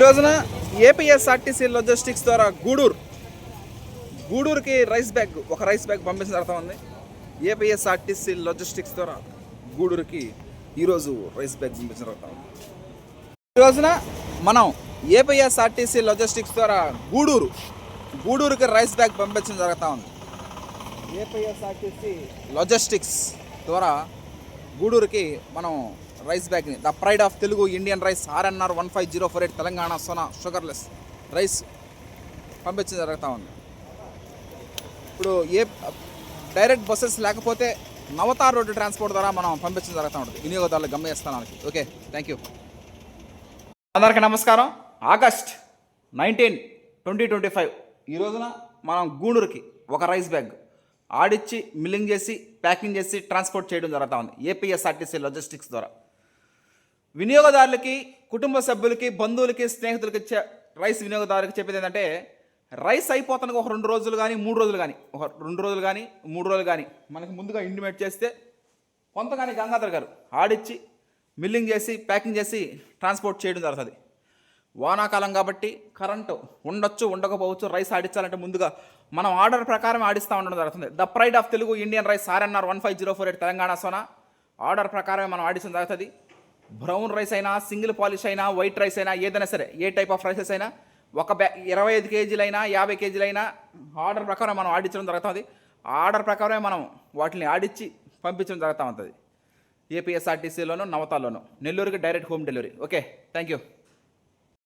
ఈ రోజున APSRTC logistics ద్వారా గూడూరు గూడూరుకి రైస్ బ్యాగ్ ఒక రైస్ బ్యాగ్ పంపించిన జరుగుతూ ఉంది. ఏపీఎస్ఆర్టీసీ లాజిస్టిక్స్ ద్వారా గూడూరుకి ఈరోజు రైస్ బ్యాగ్ పంపించిన జరుగుతూ ఉంది. ఈ రోజున మనం ఏపీఎస్ఆర్టీసీ లాజిస్టిక్స్ ద్వారా గూడూరు గూడూరుకి రైస్ బ్యాగ్ పంపించడం జరుగుతూ ఉంది. ఏపీఎస్ఆర్టీసీ లాజిస్టిక్స్ ద్వారా గూడూరుకి మనం rice బ్యాగ్ని the pride of Telugu Indian rice RNR one five zero four eight Telangana Sona sugarless rice పంపించడం జరుగుతూ ఉంది. ఇప్పుడు ఏ డైరెక్ట్ బస్సెస్ లేకపోతే నవతార్ రోడ్డు ట్రాన్స్పోర్ట్ ద్వారా మనం పంపించడం జరుగుతూ ఉంటుంది. వినియోగదారుల గమ్యస్థానానికి ఓకే థ్యాంక్ యూ. అందరికీ నమస్కారం. August nineteen twenty twenty five ఈ రోజున మనం గూడూరుకి ఒక రైస్ బ్యాగ్ ఆడిచ్చి మిల్లింగ్ చేసి ప్యాకింగ్ చేసి ట్రాన్స్పోర్ట్ చేయడం జరుగుతూ ఉంది. ఏపీఎస్ఆర్టీసీ లాజిస్టిక్స్ ద్వారా. వినియోగదారులకి కుటుంబ సభ్యులకి బంధువులకి స్నేహితులకి ఇచ్చే రైస్ వినియోగదారులకి చెప్పేది ఏంటంటే రైస్ అయిపోతానికి ఒక రెండు రోజులు కానీ మూడు రోజులు కానీ ఒక రెండు రోజులు కానీ మూడు రోజులు కానీ మనకి ముందుగా ఇంటిమేట్ చేస్తే కొంతగాని గంగాధర్ గారు ఆడిచ్చి మిల్లింగ్ చేసి ప్యాకింగ్ చేసి ట్రాన్స్పోర్ట్ చేయడం జరుగుతుంది. వానాకాలం కాబట్టి కరెంటు ఉండొచ్చు ఉండకపోవచ్చు రైస్ ఆడించాలంటే ముందుగా మనం ఆర్డర్ ప్రకారం ఆడిస్తూ ఉండడం జరుగుతుంది. The pride of Telugu Indian rice RNR one five zero four eight Telangana Sona. Order ప్రకారమే మనం ఆడించడం జరుగుతుంది. బ్రౌన్ రైస్ అయినా సింగిల్ పాలిష్ అయినా వైట్ రైస్ అయినా ఏదైనా సరే ఏ టైప్ ఆఫ్ రైసెస్ అయినా ఒక బ్యా ఇరవై ఐదు కేజీలైనా యాభై కేజీలైనా ఆర్డర్ ప్రకారం మనం ఆడించడం జరుగుతుంది. ఆర్డర్ ప్రకారమే మనం వాటిని ఆడిచ్చి పంపించడం జరుగుతూ ఉంటుంది. ఏపీఎస్ఆర్టీసీలోను నవతాల్లోను. నెల్లూరుకి direct home delivery. Okay thank you